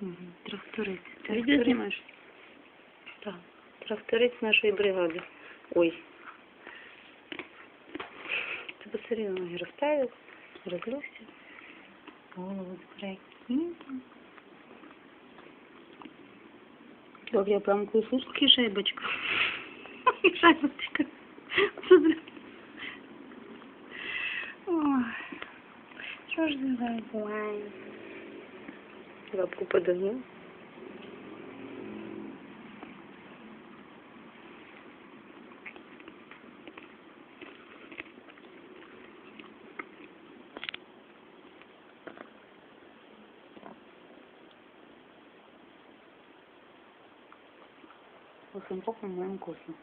Угу. Тракторець. відео знімаєш? Так. Тракторець нашої бригади. Ой. Це посередино ноги розставив, розлегся. Голову прикинь. Як я прям кусу шайбочка. Шайбочка. Що ж за буває? Лапку подогнув. Усім попом моїм косом.